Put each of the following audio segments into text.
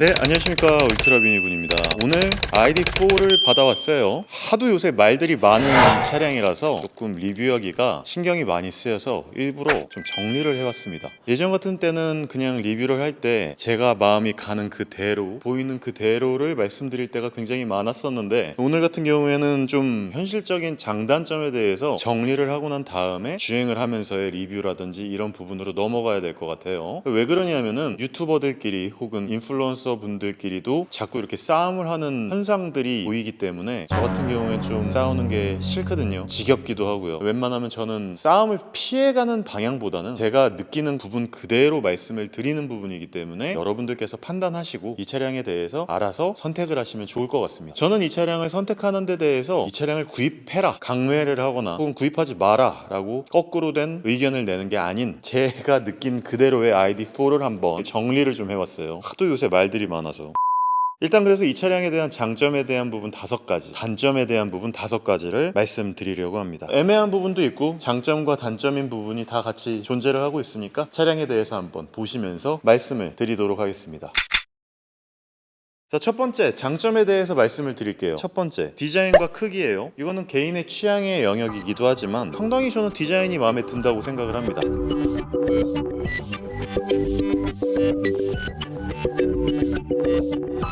네, 안녕하십니까. 울트라비니 군입니다. 오늘 ID4를 받아왔어요. 하도 요새 말들이 많은 차량이라서 조금 리뷰하기가 신경이 많이 쓰여서 일부러 좀 정리를 해왔습니다. 예전 같은 때는 그냥 리뷰를 할 때 제가 마음이 가는 그대로, 보이는 그대로를 말씀드릴 때가 굉장히 많았었는데 오늘 같은 경우에는 좀 현실적인 장단점에 대해서 정리를 하고 난 다음에 주행을 하면서의 리뷰라든지 이런 부분으로 넘어가야 될 것 같아요. 왜 그러냐면은 유튜버들끼리 혹은 인플루언서 분들끼리도 자꾸 이렇게 싸움을 하는 현상들이 보이기 때문에 저 같은 경우에 좀 싸우는 게 싫거든요. 지겹기도 하고요. 웬만하면 저는 싸움을 피해가는 방향보다는 제가 느끼는 부분 그대로 말씀을 드리는 부분이기 때문에 여러분들께서 판단하시고 이 차량에 대해서 알아서 선택을 하시면 좋을 것 같습니다. 저는 이 차량을 선택하는 데 대해서 이 차량을 구입해라 강매를 하거나 혹은 구입하지 마라 라고 거꾸로 된 의견을 내는 게 아닌 제가 느낀 그대로의 ID4를 한번 정리를 좀 해봤어요. 하도 요새 말들이 많아서. 일단 그래서 이 차량에 대한 장점에 대한 부분 다섯 가지, 단점에 대한 부분 다섯 가지를 말씀드리려고 합니다. 애매한 부분도 있고 장점과 단점인 부분이 다 같이 존재를 하고 있으니까 차량에 대해서 한번 보시면서 말씀을 드리도록 하겠습니다. 자, 첫 번째 장점에 대해서 말씀을 드릴게요. 첫 번째 디자인과 크기예요. 이거는 개인의 취향의 영역이기도 하지만 상당히 저는 디자인이 마음에 든다고 생각을 합니다. 또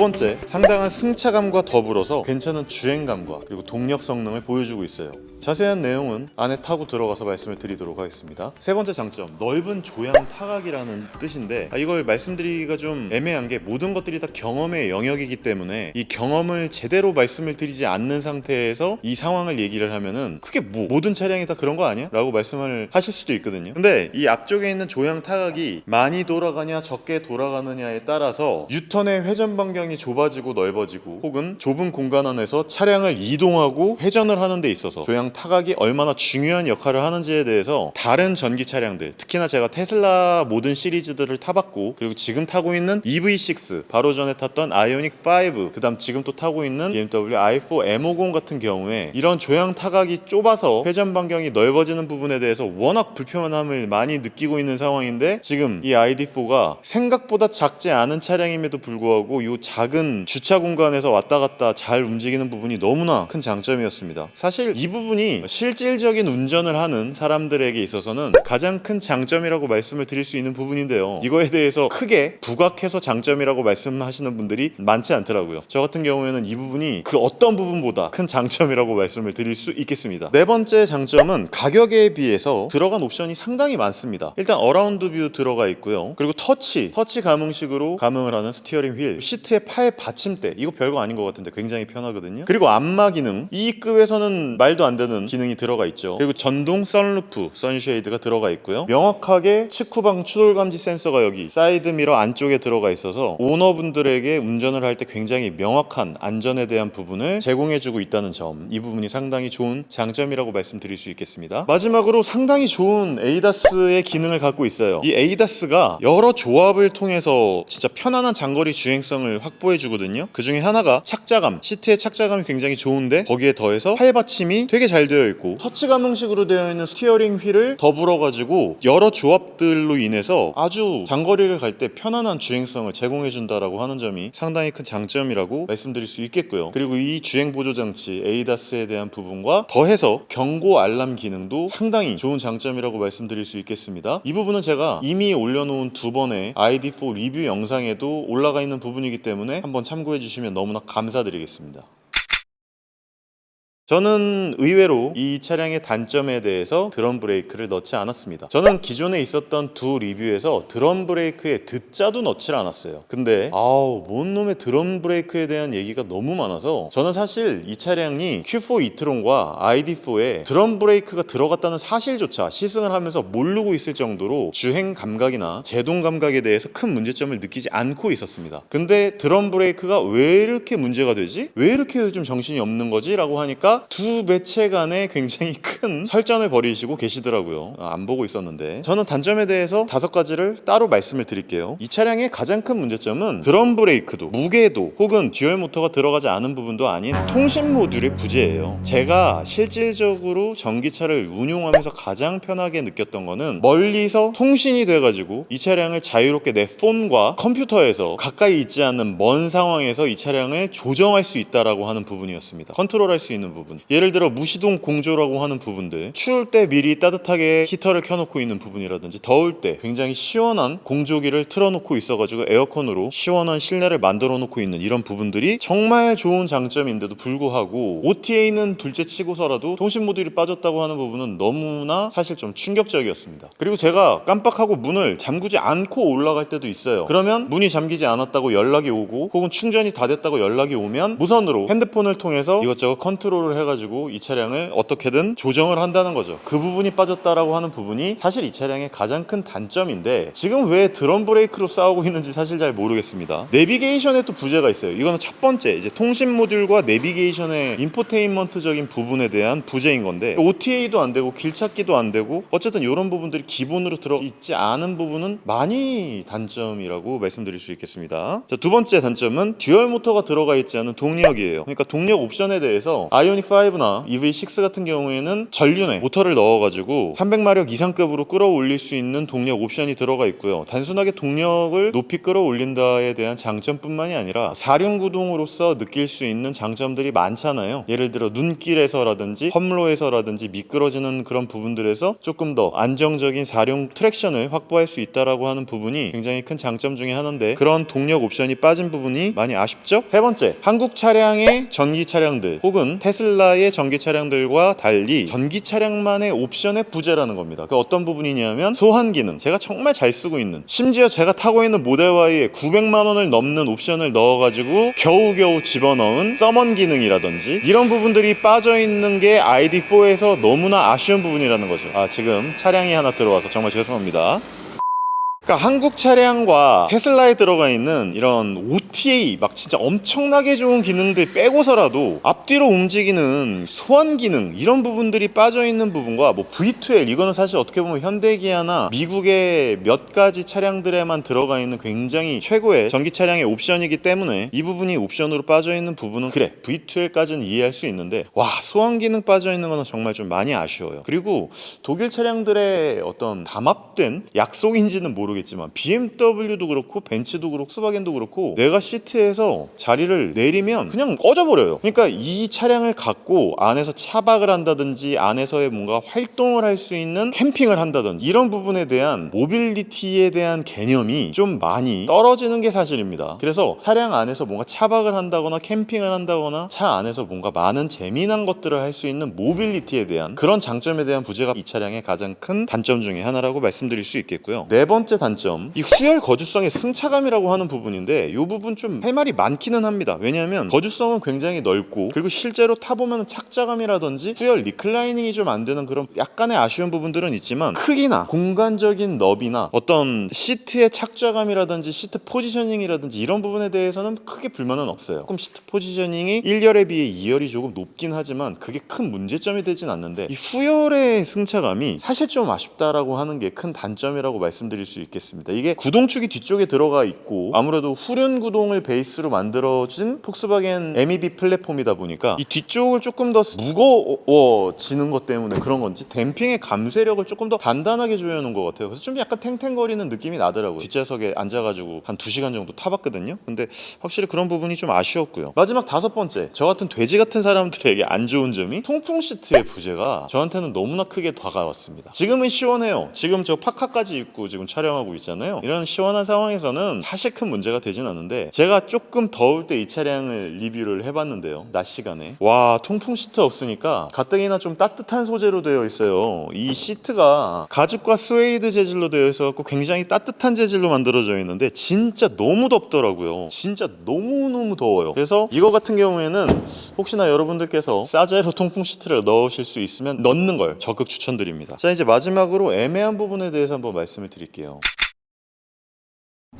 번째, 상당한 승차감과 더불어서 괜찮은 주행감과 그리고 동력 성능을 보여주고 있어요. 자세한 내용은 안에 타고 들어가서 말씀을 드리도록 하겠습니다. 세 번째 장점, 넓은 조향 타각이라는 뜻인데 아, 이걸 말씀드리기가 좀 애매한 게 모든 것들이 다 경험의 영역이기 때문에 이 경험을 제대로 말씀을 드리지 않는 상태에서 이 상황을 얘기를 하면은 그게 뭐 모든 차량이 다 그런 거 아니야? 라고 말씀을 하실 수도 있거든요. 근데 이 앞쪽에 있는 조향 타각이 많이 돌아가냐 적게 돌아가느냐에 따라서 유턴의 회전 반경이 좁아지고 넓어지고 혹은 좁은 공간 안에서 차량을 이동하고 회전을 하는 데 있어서 조향 타각이 얼마나 중요한 역할을 하는지에 대해서 다른 전기 차량들 특히나 제가 테슬라 모든 시리즈들을 타봤고 그리고 지금 타고 있는 EV6 바로 전에 탔던 아이오닉 5 그다음 지금 또 타고 있는 BMW i4 M50 같은 경우에 이런 조향 타각이 좁아서 회전 반경이 넓어지는 부분에 대해서 워낙 불편함을 많이 느끼고 있는 상황인데 지금 이 ID4가 생각보다 작지 않은 차량임에도 불구하고 이 작은 주차 공간에서 왔다 갔다 잘 움직이는 부분이 너무나 큰 장점이었습니다. 사실 이 부분이 실질적인 운전을 하는 사람들에게 있어서는 가장 큰 장점이라고 말씀을 드릴 수 있는 부분인데요. 이거에 대해서 크게 부각해서 장점이라고 말씀하시는 분들이 많지 않더라고요. 저 같은 경우에는 이 부분이 그 어떤 부분보다 큰 장점이라고 말씀을 드릴 수 있겠습니다. 네 번째 장점은 가격에 비해서 들어간 옵션이 상당히 많습니다. 일단 어라운드 뷰 들어가 있고요. 그리고 터치, 터치 감응식으로 감응을 하는 스티어링 휠, 시트의 팔 받침대 이거 별거 아닌 것 같은데 굉장히 편하거든요. 그리고 안마 기능 이 급에서는 말도 안 되는 기능이 들어가 있죠. 그리고 전동 선루프, 선쉐이드가 들어가 있고요. 명확하게 측후방 추돌 감지 센서가 여기 사이드 미러 안쪽에 들어가 있어서 오너분들에게 운전을 할 때 굉장히 명확한 안전에 대한 부분을 제공해주고 있다는 점, 이 부분이 상당히 좋은 장점이라고 말씀드릴 수 있겠습니다. 마지막으로 상당히 좋은 에이다스의 기능을 갖고 있어요. 이 에이다스가 여러 조합을 통해서 진짜 편안한 장거리 주행성을 확 보해 주거든요. 그 중에 하나가 착자감, 시트의 착자감이 굉장히 좋은데 거기에 더해서 팔 받침이 되게 잘 되어 있고 터치 감응식으로 되어 있는 스티어링 휠을 더불어 가지고 여러 조합들로 인해서 아주 장거리를 갈 때 편안한 주행성을 제공해 준다라고 하는 점이 상당히 큰 장점이라고 말씀드릴 수 있겠고요. 그리고 이 주행 보조 장치 에이다스에 대한 부분과 더해서 경고 알람 기능도 상당히 좋은 장점이라고 말씀드릴 수 있겠습니다. 이 부분은 제가 이미 올려놓은 두 번의 ID4 리뷰 영상에도 올라가 있는 부분이기 때문에 한번 참고해 주시면 너무나 감사드리겠습니다. 저는 의외로 이 차량의 단점에 대해서 드럼 브레이크를 넣지 않았습니다. 저는 기존에 있었던 두 리뷰에서 드럼 브레이크에 듣자도 넣질 않았어요. 근데 아우 뭔 놈의 드럼 브레이크에 대한 얘기가 너무 많아서 저는 사실 이 차량이 Q4 이트론과 ID4에 드럼 브레이크가 들어갔다는 사실조차 시승을 하면서 모르고 있을 정도로 주행 감각이나 제동 감각에 대해서 큰 문제점을 느끼지 않고 있었습니다. 근데 드럼 브레이크가 왜 이렇게 문제가 되지? 왜 이렇게 좀 정신이 없는 거지? 라고 하니까 두 매체 간에 굉장히 큰 설전을 벌이시고 계시더라고요. 아, 안 보고 있었는데 저는 단점에 대해서 다섯 가지를 따로 말씀을 드릴게요. 이 차량의 가장 큰 문제점은 드럼 브레이크도 무게도 혹은 듀얼 모터가 들어가지 않은 부분도 아닌 통신 모듈의 부재예요. 제가 실질적으로 전기차를 운용하면서 가장 편하게 느꼈던 거는 멀리서 통신이 돼가지고 이 차량을 자유롭게 내 폰과 컴퓨터에서 가까이 있지 않는 먼 상황에서 이 차량을 조정할 수 있다라고 하는 부분이었습니다. 컨트롤할 수 있는 부분. 예를 들어 무시동 공조라고 하는 부분들. 추울 때 미리 따뜻하게 히터를 켜놓고 있는 부분이라든지 더울 때 굉장히 시원한 공조기를 틀어놓고 있어가지고 에어컨으로 시원한 실내를 만들어 놓고 있는 이런 부분들이 정말 좋은 장점인데도 불구하고 OTA는 둘째 치고서라도 통신 모듈이 빠졌다고 하는 부분은 너무나 사실 좀 충격적이었습니다. 그리고 제가 깜빡하고 문을 잠그지 않고 올라갈 때도 있어요. 그러면 문이 잠기지 않았다고 연락이 오고 혹은 충전이 다 됐다고 연락이 오면 무선으로 핸드폰을 통해서 이것저것 컨트롤을 해가지고 이 차량을 어떻게든 조정을 한다는 거죠. 그 부분이 빠졌다라고 하는 부분이 사실 이 차량의 가장 큰 단점인데 지금 왜 드럼 브레이크로 싸우고 있는지 사실 잘 모르겠습니다. 내비게이션에 또 부재가 있어요. 이거는 첫 번째 이제 통신 모듈과 내비게이션의 인포테인먼트적인 부분에 대한 부재인 건데 OTA도 안 되고 길 찾기도 안 되고 어쨌든 이런 부분들이 기본으로 들어 있지 않은 부분은 많이 단점이라고 말씀드릴 수 있겠습니다. 자, 두 번째 단점은 듀얼 모터가 들어가 있지 않은 동력이에요. 그러니까 동력 옵션에 대해서 아이오닉 5나 EV6 같은 경우에는 전륜에 모터를 넣어가지고 300마력 이상급으로 끌어올릴 수 있는 동력 옵션이 들어가 있고요. 단순하게 동력을 높이 끌어올린다에 대한 장점뿐만이 아니라 사륜구동으로서 느낄 수 있는 장점들이 많잖아요. 예를 들어 눈길에서라든지 험로에서라든지 미끄러지는 그런 부분들에서 조금 더 안정적인 사륜 트랙션을 확보할 수 있다라고 하는 부분이 굉장히 큰 장점 중에 하나인데 그런 동력 옵션이 빠진 부분이 많이 아쉽죠? 세 번째, 한국 차량의 전기 차량들 혹은 테슬라 의 전기 차량들과 달리 전기 차량만의 옵션의 부재라는 겁니다. 그 어떤 부분이냐면 소환 기능. 제가 정말 잘 쓰고 있는 심지어 제가 타고 있는 모델 Y에 900만 원을 넘는 옵션을 넣어가지고 겨우겨우 집어넣은 서먼 기능이라든지 이런 부분들이 빠져 있는 게 ID4에서 너무나 아쉬운 부분이라는 거죠. 아 지금 차량이 하나 들어와서 정말 죄송합니다. 그러니까 한국 차량과 테슬라에 들어가 있는 이런 OTA 막 진짜 엄청나게 좋은 기능들 빼고서라도 앞뒤로 움직이는 소환 기능 이런 부분들이 빠져 있는 부분과 뭐 V2L 이거는 사실 어떻게 보면 현대 기아나 미국의 몇 가지 차량들에만 들어가 있는 굉장히 최고의 전기 차량의 옵션이기 때문에 이 부분이 옵션으로 빠져 있는 부분은 그래 V2L까지는 이해할 수 있는데 와 소환 기능 빠져 있는 거는 정말 좀 많이 아쉬워요. 그리고 독일 차량들의 어떤 담합된 약속인지는 모르겠지만 BMW도 그렇고 벤츠도 그렇고 스바겐도 그렇고 내가 시트에서 자리를 내리면 그냥 꺼져버려요. 그러니까 이 차량을 갖고 안에서 차박을 한다든지 안에서의 뭔가 활동을 할 수 있는 캠핑을 한다든지 이런 부분에 대한 모빌리티에 대한 개념이 좀 많이 떨어지는 게 사실입니다. 그래서 차량 안에서 뭔가 차박을 한다거나 캠핑을 한다거나 차 안에서 뭔가 많은 재미난 것들을 할 수 있는 모빌리티에 대한 그런 장점에 대한 부재가 이 차량의 가장 큰 단점 중에 하나라고 말씀드릴 수 있겠고요. 네 번째 단점, 이 후열 거주성의 승차감이라고 하는 부분인데 이 부분 좀 할 말이 많기는 합니다. 왜냐하면 거주성은 굉장히 넓고 그리고 실제로 타보면 착자감이라든지 후열 리클라이닝이 좀 안 되는 그런 약간의 아쉬운 부분들은 있지만 크기나 공간적인 너비나 어떤 시트의 착자감이라든지 시트 포지셔닝이라든지 이런 부분에 대해서는 크게 불만은 없어요. 조금 시트 포지셔닝이 1열에 비해 2열이 조금 높긴 하지만 그게 큰 문제점이 되진 않는데 이 후열의 승차감이 사실 좀 아쉽다라고 하는 게 큰 단점이라고 말씀드릴 수 있 겠습니다. 이게 구동축이 뒤쪽에 들어가 있고 아무래도 후륜 구동을 베이스로 만들어진 폭스바겐 MEB 플랫폼이다 보니까 이 뒤쪽을 조금 더 무거워지는 것 때문에 그런 건지 댐핑의 감쇄력을 조금 더 단단하게 조여놓은 것 같아요. 그래서 좀 약간 탱탱거리는 느낌이 나더라고요. 뒷좌석에 앉아가지고 한 2시간 정도 타봤거든요. 근데 확실히 그런 부분이 좀 아쉬웠고요. 마지막 다섯 번째, 저 같은 돼지 같은 사람들에게 안 좋은 점이 통풍 시트의 부재가 저한테는 너무나 크게 다가왔습니다. 지금은 시원해요. 지금 저 파카까지 입고 지금 촬영 하고 있잖아요. 이런 시원한 상황에서는 사실 큰 문제가 되진 않는데 제가 조금 더울 때 이 차량을 리뷰를 해봤는데요. 낮 시간에 와 통풍 시트 없으니까 가뜩이나 좀 따뜻한 소재로 되어 있어요. 이 시트가 가죽과 스웨이드 재질로 되어 있어갖고 굉장히 따뜻한 재질로 만들어져 있는데 진짜 너무 덥더라고요. 진짜 너무 너무 더워요. 그래서 이거 같은 경우에는 혹시나 여러분들께서 싸제로 통풍 시트를 넣으실 수 있으면 넣는 걸 적극 추천드립니다. 자 이제 마지막으로 애매한 부분에 대해서 한번 말씀을 드릴게요.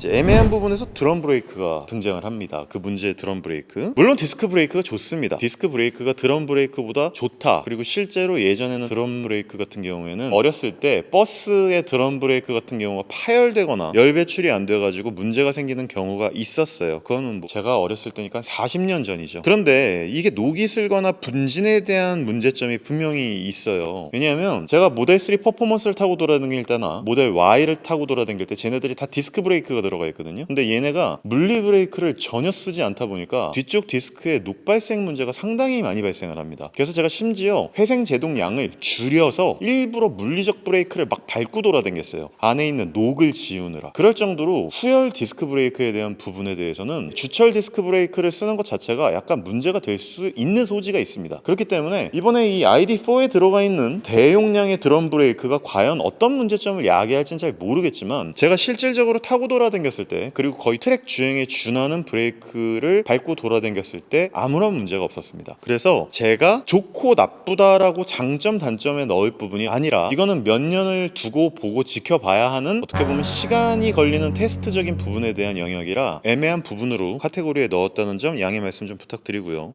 애매한 부분에서 드럼 브레이크가 등장을 합니다. 그 문제의 드럼 브레이크. 물론 디스크 브레이크가 좋습니다. 디스크 브레이크가 드럼 브레이크보다 좋다. 그리고 실제로 예전에는 드럼 브레이크 같은 경우에는 어렸을 때 버스의 드럼 브레이크 같은 경우가 파열되거나 열 배출이 안 돼가지고 문제가 생기는 경우가 있었어요. 그거는 뭐 제가 어렸을 때니까 40년 전이죠. 그런데 이게 녹이 슬거나 분진에 대한 문제점이 분명히 있어요. 왜냐하면 제가 모델 3 퍼포먼스를 타고 돌아다닐 때나 모델 Y를 타고 돌아다닐 때 쟤네들이 다 디스크 브레이크가 들어가 있거든요. 근데 얘네가 물리 브레이크를 전혀 쓰지 않다 보니까 뒤쪽 디스크에 녹 발생 문제가 상당히 많이 발생을 합니다. 그래서 제가 심지어 회생 제동 양을 줄여서 일부러 물리적 브레이크를 막 밟고 돌아다녔어요. 안에 있는 녹을 지우느라. 그럴 정도로 후열 디스크 브레이크에 대한 부분에 대해서는 주철 디스크 브레이크를 쓰는 것 자체가 약간 문제가 될 수 있는 소지가 있습니다. 그렇기 때문에 이번에 이 ID4에 들어가 있는 대용량의 드럼 브레이크가 과연 어떤 문제점을 야기할지는 잘 모르겠지만 제가 실질적으로 타고 돌아 다녔을 때 그리고 거의 트랙 주행에 준하는 브레이크를 밟고 돌아다녔을 때 아무런 문제가 없었습니다. 그래서 제가 좋고 나쁘다라고 장점 단점에 넣을 부분이 아니라 이거는 몇 년을 두고 보고 지켜봐야 하는 어떻게 보면 시간이 걸리는 테스트적인 부분에 대한 영역이라 애매한 부분으로 카테고리에 넣었다는 점 양해 말씀 좀 부탁드리고요.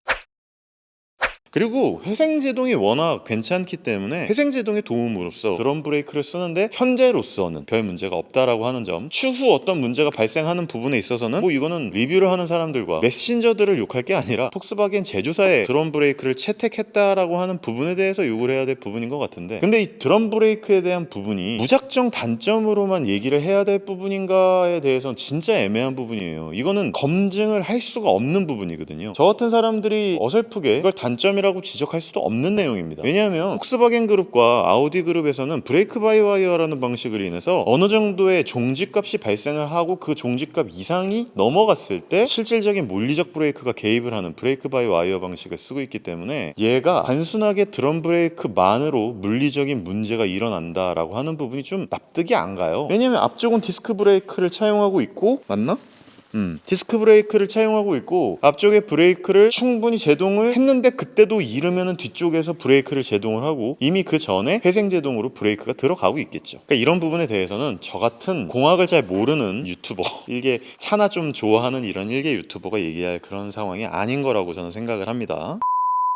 그리고 회생제동이 워낙 괜찮기 때문에 회생제동의 도움으로써 드럼 브레이크를 쓰는데 현재로서는 별 문제가 없다라고 하는 점 추후 어떤 문제가 발생하는 부분에 있어서는 뭐 이거는 리뷰를 하는 사람들과 메신저들을 욕할 게 아니라 폭스바겐 제조사의 드럼 브레이크를 채택했다라고 하는 부분에 대해서 욕을 해야 될 부분인 것 같은데. 근데 이 드럼 브레이크에 대한 부분이 무작정 단점으로만 얘기를 해야 될 부분인가에 대해서는 진짜 애매한 부분이에요. 이거는 검증을 할 수가 없는 부분이거든요. 저 같은 사람들이 어설프게 이걸 단점이라 고 지적할 수도 없는 내용입니다. 왜냐하면 폭스바겐 그룹과 아우디 그룹에서는 브레이크 바이 와이어라는 방식으로 인해서 어느 정도의 종지값이 발생을 하고 그 종지값 이상이 넘어갔을 때 실질적인 물리적 브레이크가 개입을 하는 브레이크 바이 와이어 방식을 쓰고 있기 때문에 얘가 단순하게 드럼 브레이크만으로 물리적인 문제가 일어난다라고 하는 부분이 좀 납득이 안 가요. 왜냐하면 앞쪽은 디스크 브레이크를 차용하고 있고 맞나? 음. 디스크 브레이크를 차용하고 있고 앞쪽에 브레이크를 충분히 제동을 했는데 그때도 이르면은 뒤쪽에서 브레이크를 제동을 하고 이미 그 전에 회생 제동으로 브레이크가 들어가고 있겠죠. 그러니까 이런 부분에 대해서는 저 같은 공학을 잘 모르는 유튜버 일개 차나 좀 좋아하는 이런 일개 유튜버가 얘기할 그런 상황이 아닌 거라고 저는 생각을 합니다.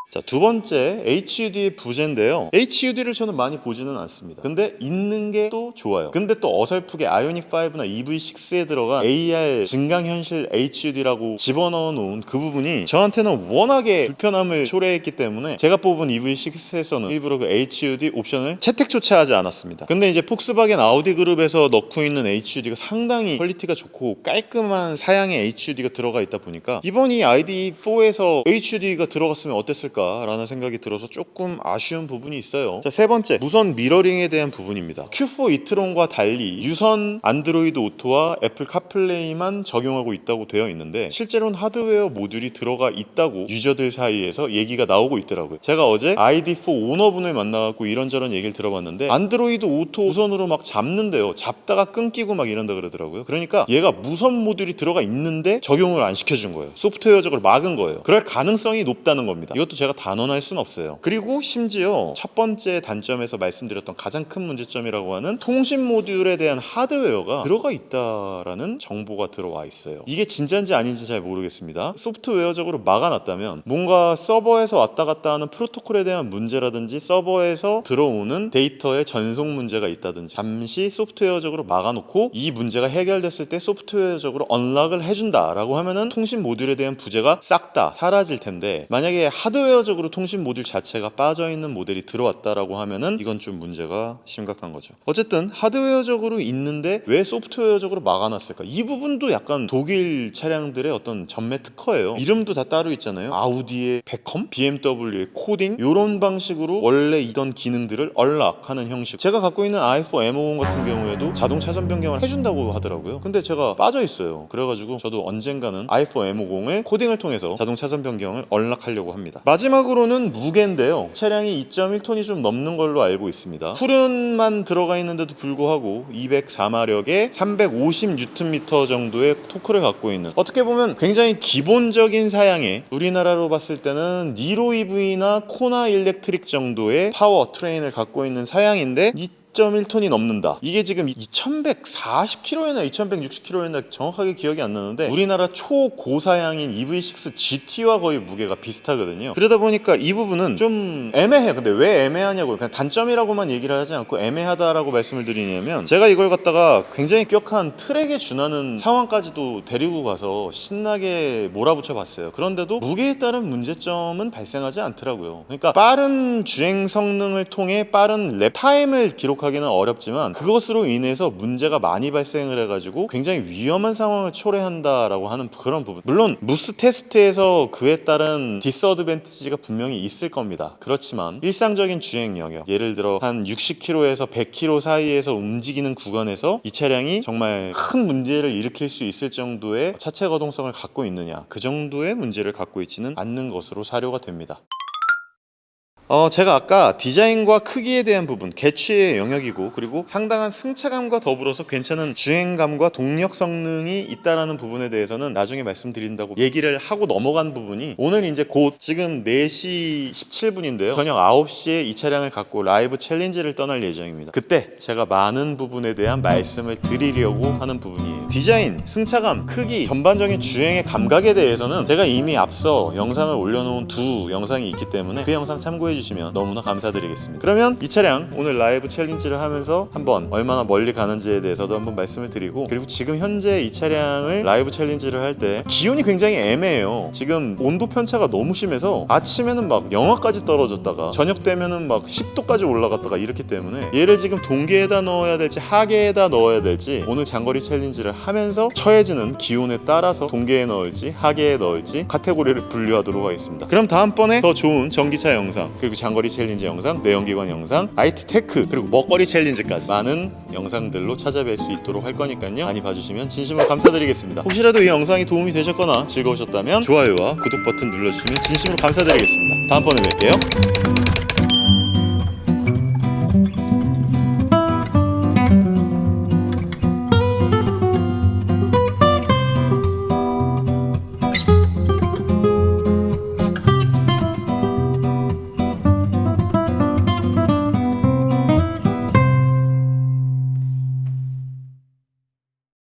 자, 두 번째 HUD의 부재인데요. HUD를 저는 많이 보지는 않습니다. 근데 있는 게 또 좋아요. 근데 또 어설프게 아이오닉 5나 EV6에 들어간 AR 증강현실 HUD라고 집어넣어 놓은 그 부분이 저한테는 워낙에 불편함을 초래했기 때문에 제가 뽑은 EV6에서는 일부러 그 HUD 옵션을 채택조차 하지 않았습니다. 근데 이제 폭스바겐 아우디 그룹에서 넣고 있는 HUD가 상당히 퀄리티가 좋고 깔끔한 사양의 HUD가 들어가 있다 보니까 이번 이 ID4에서 HUD가 들어갔으면 어땠을까 라는 생각이 들어서 조금 아쉬운 부분이 있어요. 자 세 번째 무선 미러링에 대한 부분입니다. Q4 이트론과 달리 유선 안드로이드 오토와 애플 카플레이만 적용하고 있다고 되어 있는데 실제로는 하드웨어 모듈이 들어가 있다고 유저들 사이에서 얘기가 나오고 있더라고요. 제가 어제 ID4 오너분을 만나갖고 이런저런 얘기를 들어봤는데 안드로이드 오토 무선으로 막 잡는데요. 잡다가 끊기고 막 이런다 그러더라고요. 그러니까 얘가 무선 모듈이 들어가 있는데 적용을 안 시켜준 거예요. 소프트웨어적으로 막은 거예요. 그럴 가능성이 높다는 겁니다. 이것도 제가 단언할 수는 없어요. 그리고 심지어 첫 번째 단점에서 말씀드렸던 가장 큰 문제점이라고 하는 통신 모듈에 대한 하드웨어가 들어가 있다라는 정보가 들어와 있어요. 이게 진짜인지 아닌지 잘 모르겠습니다. 소프트웨어적으로 막아놨다면 뭔가 서버에서 왔다 갔다 하는 프로토콜에 대한 문제라든지 서버에서 들어오는 데이터의 전송 문제가 있다든지 잠시 소프트웨어적으로 막아놓고 이 문제가 해결됐을 때 소프트웨어적으로 언락을 해준다라고 하면은 통신 모듈에 대한 부재가 싹 다 사라질 텐데 만약에 하드웨어 적으로 통신 모듈 자체가 빠져 있는 모델이 들어왔다라고 하면은 이건 좀 문제가 심각한 거죠. 어쨌든 하드웨어적으로 있는데 왜 소프트웨어적으로 막아놨을까? 이 부분도 약간 독일 차량들의 어떤 전매 특허예요. 이름도 다 따로 있잖아요. 아우디의 베컴, BMW의 코딩 이런 방식으로 원래 이던 기능들을 언락하는 형식. 제가 갖고 있는 i4 M50 같은 경우에도 자동 차선 변경을 해준다고 하더라고요. 근데 제가 빠져 있어요. 그래가지고 저도 언젠가는 i4 M50의 코딩을 통해서 자동 차선 변경을 언락하려고 합니다. 마지막 으로는 무게인데요. 차량이 2.1톤이 좀 넘는 걸로 알고 있습니다. 푸른만 들어가 있는데도 불구하고 204마력에 350Nm 정도의 토크를 갖고 있는 어떻게 보면 굉장히 기본적인 사양의 우리나라로 봤을 때는 니로 EV나 코나 일렉트릭 정도의 파워 트레인을 갖고 있는 사양인데 이 6.1톤이 넘는다. 이게 지금 2140km였나 2160km였나 정확하게 기억이 안 나는데 우리나라 초고사양인 EV6 GT와 거의 무게가 비슷하거든요. 그러다 보니까 이 부분은 좀 애매해요. 근데 왜 애매하냐고 그냥 단점이라고만 얘기를 하지 않고 애매하다라고 말씀을 드리냐면 제가 이걸 갖다가 굉장히 격한 트랙에 준하는 상황까지도 데리고 가서 신나게 몰아붙여 봤어요. 그런데도 무게에 따른 문제점은 발생하지 않더라고요. 그러니까 빠른 주행 성능을 통해 빠른 랩 타임을 기록 하기는 어렵지만 그것으로 인해서 문제가 많이 발생을 해가지고 굉장히 위험한 상황을 초래한다라고 하는 그런 부분. 물론 무스 테스트에서 그에 따른 디스어드밴티지가 분명히 있을 겁니다. 그렇지만 일상적인 주행 영역, 예를 들어 한 60km에서 100km 사이에서 움직이는 구간에서 이 차량이 정말 큰 문제를 일으킬 수 있을 정도의 차체 거동성을 갖고 있느냐, 그 정도의 문제를 갖고 있지는 않는 것으로 사료가 됩니다. 어, 제가 아까 디자인과 크기에 대한 부분, 개취의 영역이고 그리고 상당한 승차감과 더불어서 괜찮은 주행감과 동력 성능이 있다라는 부분에 대해서는 나중에 말씀드린다고 얘기를 하고 넘어간 부분이 오늘 이제 곧 지금 4시 17분인데요. 저녁 9시에 이 차량을 갖고 라이브 챌린지를 떠날 예정입니다. 그때 제가 많은 부분에 대한 말씀을 드리려고 하는 부분이에요. 디자인, 승차감, 크기, 전반적인 주행의 감각에 대해서는 제가 이미 앞서 영상을 올려놓은 두 영상이 있기 때문에 그 영상 참고 해 주시면 너무나 감사드리겠습니다. 그러면 이 차량 오늘 라이브 챌린지를 하면서 한번 얼마나 멀리 가는지에 대해서도 한번 말씀을 드리고 그리고 지금 현재 이 차량을 라이브 챌린지를 할 때 기온이 굉장히 애매해요. 지금 온도 편차가 너무 심해서 아침에는 막 영하까지 떨어졌다가 저녁 되면은 막 10도까지 올라갔다가 이렇기 때문에 얘를 지금 동계에다 넣어야 될지 하계에다 넣어야 될지 오늘 장거리 챌린지를 하면서 처해지는 기온에 따라서 동계에 넣을지 하계에 넣을지 카테고리를 분류하도록 하겠습니다. 그럼 다음번에 더 좋은 전기차 영상 그리고 장거리 챌린지 영상, 내연기관 영상, IT 테크 그리고 먹거리 챌린지까지 많은 영상들로 찾아뵐 수 있도록 할 거니까요. 많이 봐주시면 진심으로 감사드리겠습니다. 혹시라도 이 영상이 도움이 되셨거나 즐거우셨다면 좋아요와 구독 버튼 눌러주시면 진심으로 감사드리겠습니다. 다음번에 뵐게요.